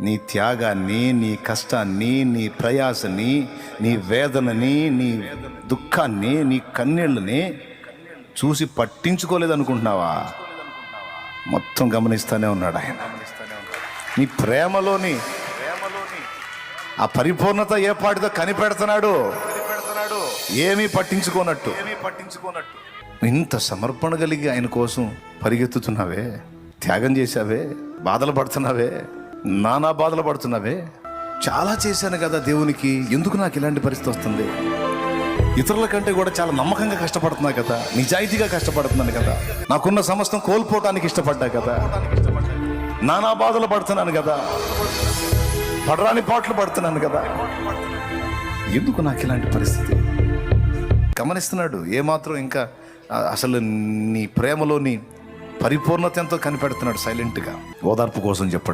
నీ త్యాగాన్ని నీ కష్టాన్ని నీ ప్రయాసని నీ వేదనని నీ దుఃఖాన్ని నీ కన్నీళ్ళని చూసి పట్టించుకోలేదనుకుంటున్నావా? మొత్తం గమనిస్తూనే ఉన్నాడు ఆయన. నీ ప్రేమలోని ఆ పరిపూర్ణత ఏ పాటితో కనిపెడుతున్నాడు? ఏమీ పట్టించుకోనట్టు. పట్టించుకోనట్టు ఇంత సమర్పణ కలిగి ఆయన కోసం పరిగెత్తుతున్నావే? త్యాగం చేశావే? బాధలు పడుతున్నావే? నానా బాధలు పడుతున్నావే? చాలా చేశాను కదా దేవునికి ఎందుకు నాకు ఇలాంటి పరిస్థితి వస్తుంది? ఇతరుల కంటే కూడా చాలా నమ్మకంగా కష్టపడుతున్నా కదా నిజాయితీగా కష్టపడుతున్నాను కదా నాకున్న సమస్తం కోల్పోవటానికి ఇష్టపడ్డా కదా నానా బాధలు పడుతున్నాను కదా పడరాని పాటలు పడుతున్నాను కదా ఎందుకు నాకు ఇలాంటి పరిస్థితి? గమనిస్తున్నాడు ఏమాత్రం ఇంకా అసలు నీ ప్రేమలోని పరిపూర్ణత ఎంతో కనిపెడుతున్నాడు సైలెంట్గా. ఓదార్పు కోసం చెప్పడం